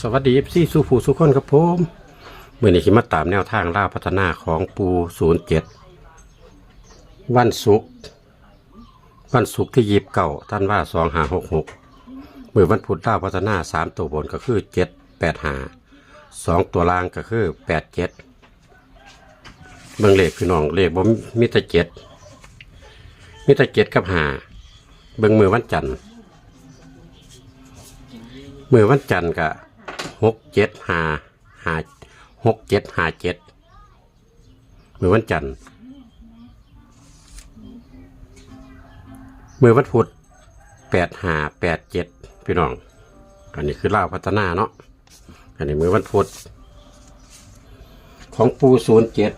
สวัสดีพี่สุภูสุขคนครับผมเมื่อนี้ขิมาตามแนวทางล่าพัฒนาของปูศูนย์เจ็ดวันศุกร์วันศุกร์ที่ยีบเก่าท่านว่าสองหาหกหกเมื่อวันพุธล่าพัฒนาสามตัวบนก็คือเจ็ดแปดหาสองตัวล่างก็คือแปดเจ็ดเบิ่งเลขพี่น้องเลขบ่มีแต่เจ็ดมีแต่เจ็ดกับหาเบิ่งมือวันจันทร์เมื่อวันจันทร์ก็ หกเจ็ดหาหาหกเจ็ดหาเจ็ดเมื่อวันจันทร์เมื่อวันพุธแปดหาแปดเจ็ดพี่น้อง อันนี้คือเล่าวพัฒนาเนาะอันนี้มือวันพุธของปูศูนย์เจ็ด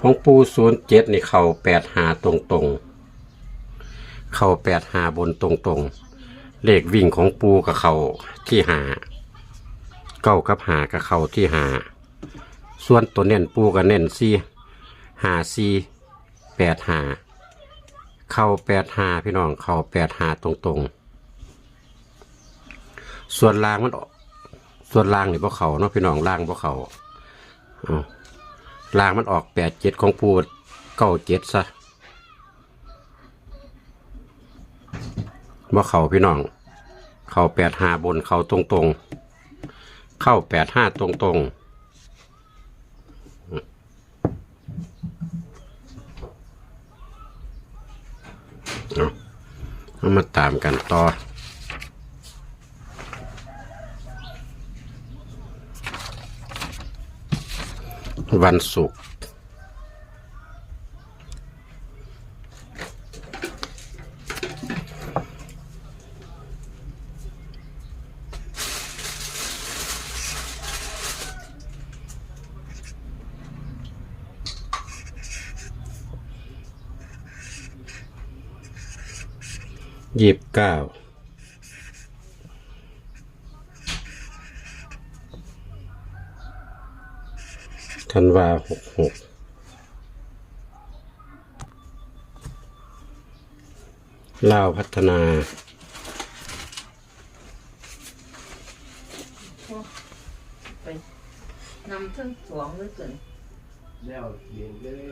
ของปูศูนย์เจ็ดนี่เข่าแปดหาตรงตรงๆเข่าแปดหาบนตรงตรงๆ เลขวิ่งของปูกับเขาที่หาเก้ากับหากับเขาที่หาส่วนตัวเน้นปูกับเน้นซีหาซีแปดหาเข้าแปดหาพี่น้องเข้าแปดหาตรงๆ ส่วนล่างมันส่วนล่างนี่บ่เขาเนาะพี่น้องล่างบ่เขาเอาล่างมันออกแปดเจ็ดของปูเก้าเจ็ดซะ ว่าเขาพี่น้อง เขาแปดห้าบนเขาตรงตรงเข้าแปดห้าตรงตรงเอาเอามาตามกันต่อวันศุกร์ ยี่สิบเก้าธันวาหกหกลาวพัฒนาไปนำทั้งสองเลยเกินแล้วเย็นเลย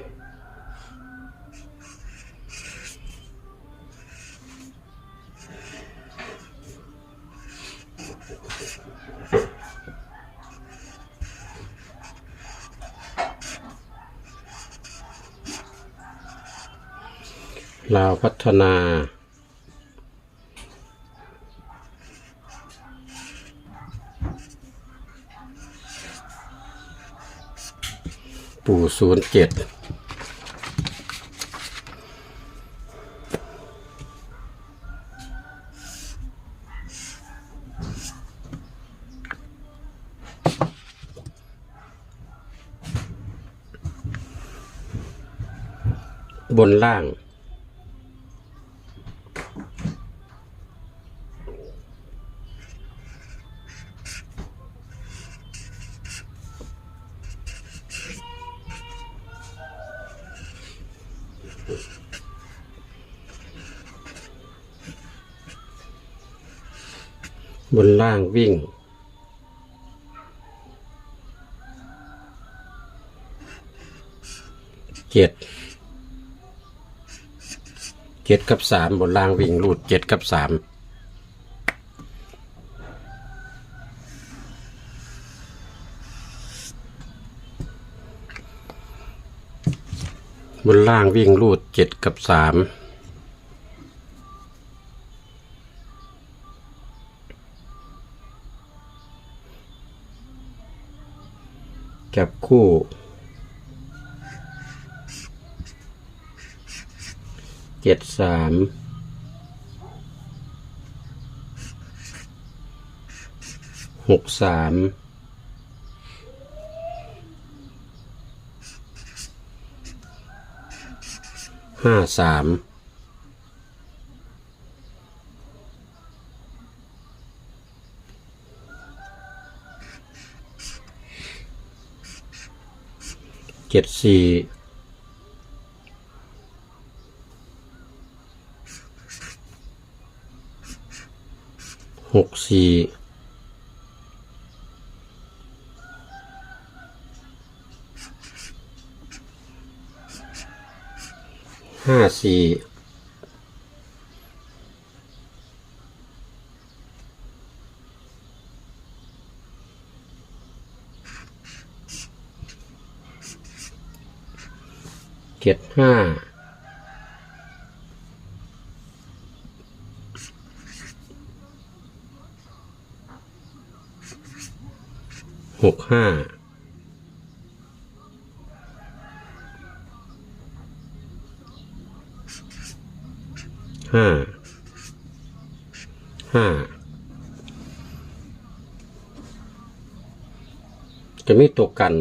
ลาวพัฒนา ปู่ศูนย์เจ็ดบนล่าง บนล่างวิ่ง เจ็ด เจ็ดกับสามบนล่างวิ่งรูดเจ็ดกับสาม บนล่างวิ่งรูดเจ็ดกับสามจับคู่เจ็ดสามหกสาม ห้าสามเจ็ดสี่หหกสี่ ห้าสี่เจ็ดห้าหกห้า ห้าห้าจะไมีตัวกัน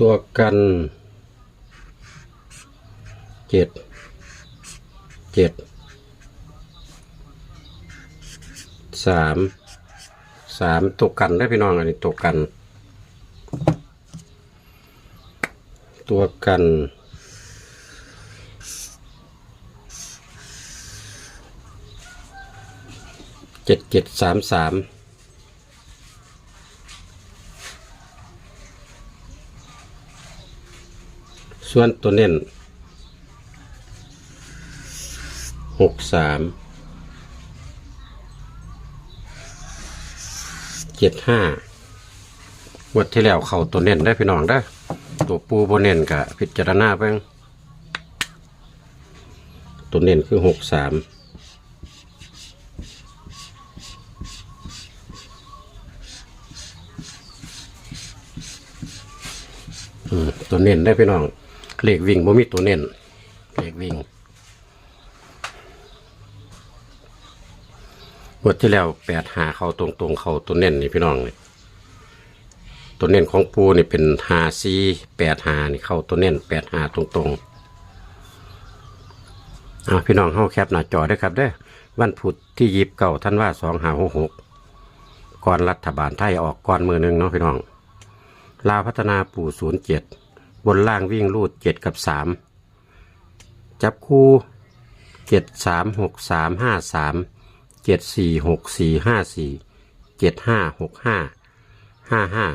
ตัวกันเจ็ดเจ็ดสามสามตัวกันได้พี่น้องอันนี้ตัวกัน ตัวกัน เจ็ดเจ็ดสามสามส่วนตัวเน้นหกสามเจ็ดห้างวดที่แล้วเข้าตัวเน้นได้พี่น้องได้ ตัวปูโบเน้นกะพิจารณาเพิ่งตัวเน้นคือหกสามอืมตัวเน้นได้พี่น้องเลขวิ่งบ่มีตัวเน้นเลขวิ่งงวดที่แล้วแปดหาเขาตรงๆเขาตัวเน้นนี่พี่น้องนี่ ตัวเน้นของปูนี่เป็นหาซีแปดหานี่เข้าตัวเน้นแปดหาตรงๆเอาพี่น้องเข้าแคปหน้าจอได้อครับเด้อวันพุธที่ยิบเก่าท่านว่าสองหาหกหกก่อนรัฐบาลไทยออกก่อนมือหนึ่งเนาะพี่น้องลาวพัฒนาปู่ศูนย์เจ็ดบนล่างวิ่งรูดเจ็ดกับสามจับคู่เจ็ดสามหกสามห้าสามเจ็ดสี่หกสี่ห้าสี่เจ็ดห้าหกห้าห้าห้า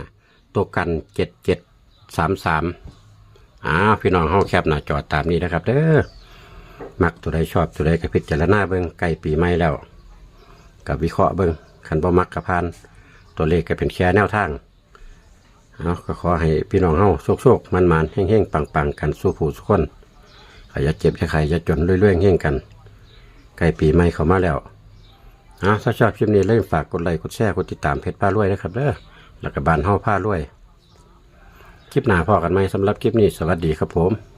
ตัวกันเจ็ดเจ็ดสามสามอ้าวพี่น้องเฮาแคบหน้าจอตามนี้นะครับเด้อมักตัวใดชอบตัวใดก็พิจารณาเบิ่งใกล้ปีใหม่แล้วกับวิเคราะห์เบิ่งขันบ่มักกับพานตัวเลขก็เป็นแค่แนวทางเอาก็ขอให้พี่น้องเฮาโชคๆมันๆแห้งๆปังๆกันสู้ผู้ทุกคนขอย่าเจ็บอย่าใครอย่าจนเรื่อยๆแห้งกันใกล้ปีใหม่เข้ามาแล้วอะถ้าชอบคลิปนี้เล่นฝากกดไลค์กดแชร์กดติดตามเพจป้ารวยนะครับเด้อ แล้วก็บานเฮาผ้ารวย คลิปหน้าพอกันไหมสำหรับคลิปนี้ สวัสดีครับผม